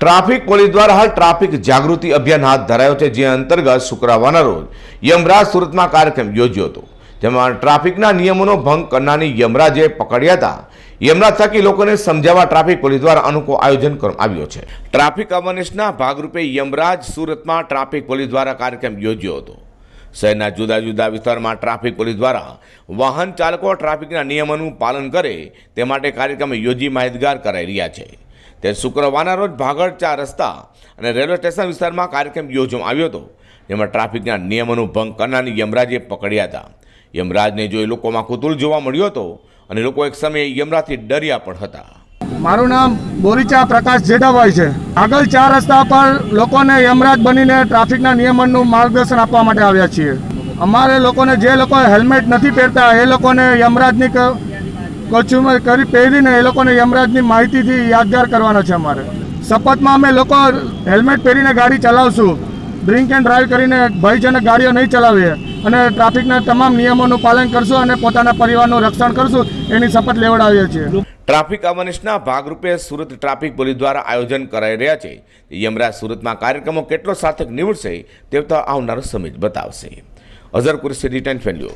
Traffic police દ્વારા હાલ traffic જાગૃતિ અભિયાન હાથ ધરાયો છે, જે અંતર્ગત શુક્રવારના રોજ યમરાજ સુરતમાં કાર્યક્રમ યોજ્યો હતો, જેમાં ટ્રાફિકના નિયમોનો ભંગ કરનારની યમરાજે પકડ્યા હતા. યમરાજ થકી લોકોને સમજાવવા ટ્રાફિક પોલીસ દ્વારા અનુકૂળ આયોજન કરવામાં આવ્યો છે. ટ્રાફિક અવેરનેસના ભાગરૂપે યમરાજ સુરતમાં ટ્રાફિક પોલીસ દ્વારા કાર્યક્રમ યોજ્યો હતો. શહેરના જુદા જુદા વિસ્તારમાં ટ્રાફિક પોલીસ દ્વારા વાહન ચાલકો ટ્રાફિકના નિયમોનું પાલન કરે તે માટે કાર્યક્રમ યોજી માહિતગાર કરાઈ રહ્યા છે. તે શુક્રવારના રોજ ભાગળ ચાર રસ્તા અને રેલવે સ્ટેશન વિસ્તારમાં કાર્યક્રમ યોજવામાં આવ્યો હતો, જેમાં ટ્રાફિકના નિયમોનું ભંગ કરનારની યમરાજે પકડ્યા હતા. યમરાજને જોઈ લોકોમાં કુતુલ જોવા મળ્યો હતો અને લોકો એક સમયે યમરાજથી ડર્યા પણ હતા. મારું નામ બોરીચા પ્રકાશ જેઠાભાઈ છે. આગળ ચાર રસ્તા પર લોકોને યમરાજ બનીને ટ્રાફિકના નિયમનનું માર્ગદર્શન આપવા માટે આવ્યા છીએ. અમારે લોકોને જે લોકો હેલ્મેટ નથી પહેરતા, એ લોકોને યમરાજની કોચ્યુમર કરી પહેરીને એ લોકોને યમરાજની માહિતીથી યાદગાર કરવાનો છે અમારે. શપથમાં અમે લોકો હેલ્મેટ પહેરીને ગાડી ચલાવશું. ડ્રિંક એન્ડ ડ્રાઈવ કરીને ભયજનક ગાડીઓ નહીં ચલાવીએ. અને ટ્રાફિકના તમામ નિયમોનું પાલન કરશું અને પોતાના પરિવારનું રક્ષણ કરશું, એની શપથ લેવડાવીએ છીએ. ટ્રાફિક અવેરનેસના ભાગરૂપે સુરત ટ્રાફિક પોલીસ દ્વારા આયોજન કરાઈ રહ્યા છે. યમરાજ સુરતમાં કાર્યક્રમો કેટલો સાર્થક નીવડશે, તે આવનારો સમય બતાવશે. અઝર કુરસી રિટર્ન ફેલ્યો